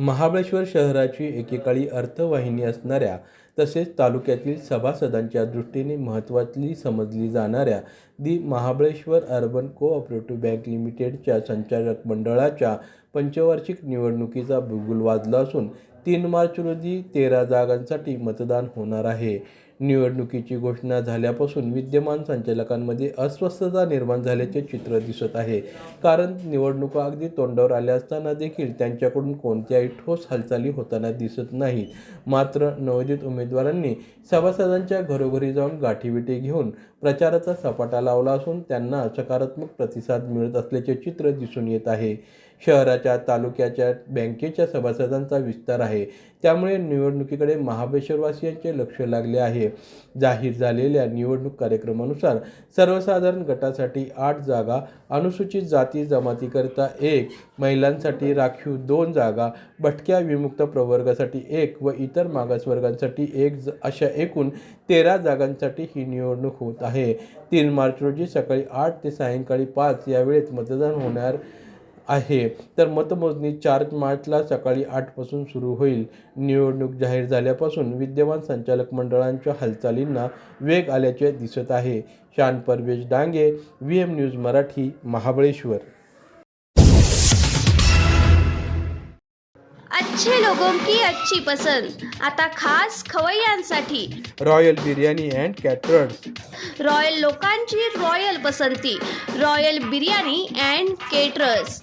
महाबळेश्वर शहराची एकेकाळी अर्थवाहिनी असणाऱ्या तसेच तालुक्यातील सभासदांच्या दृष्टीने महत्त्वातली समजली जाणाऱ्या the Mahabaleshwar urban cooperative bank लिमिटेडच्या संचालक मंडळाच्या पंचवार्षिक निवडणुकीचा बिगुल वाजला असून तीन मार्च रोजी तेरा जागांसाठी मतदान होणार आहे. निवडणुकीची घोषणा झाल्यापासून विद्यमान संचालकांमध्ये अस्वस्थता निर्माण झाल्याचे चित्र दिसत आहे. कारण निवडणुका अगदी तोंडावर आल्या असताना देखील त्यांच्याकडून कोणत्याही ठोस हालचाली होताना दिसत नाहीत. मात्र नवोदित उमेदवारांनी सभासदांच्या घरोघरी जाऊन गाठीविटी घेऊन प्रचाराचा सपाटा लावला असून त्यांना सकारात्मक प्रतिसाद मिळत असल्याचे चित्र दिसून येत आहे. शहराच्या तालुक्याच्या बँकेच्या सभासदांचा विस्तार आहे. त्यामुळे निवडणुकीकडे महाबळेश्वरवासियांचे लक्ष लागले आहे. जाहीर झालेल्या निवडणूक कार्यक्रमानुसार सर्वसाधारण गटासाठी आठ जागा अनुसूचित जाती जमातीकरिता एक महिलांसाठी राखीव दोन जागा भटक्या विमुक्त प्रवर्गासाठी एक व इतर मागासवर्गांसाठी एक ज अशा एकूण तेरा जागांसाठी ही निवडणूक होत आहे. तीन मार्च रोजी सकाळी आठ ते सायंकाळी पाच या वेळेत मतदान होणार आहे. तर मतमोजणी चार मार्चला सकाळी आठपासून सुरू होईल. निवडणूक जाहीर झाल्यापासून विद्यमान संचालक मंडळांच्या हालचालींना वेग आल्याचे दिसत आहे. Shan Parvesh Dange V M news Marathi Mahabaleshwar. अच्छे लोगों की अच्छी पसंद. आता खास खवय्यांसाठी royal biryani and caterers. Royal लोकांची रॉयल पसंती. Royal biryani and caterers.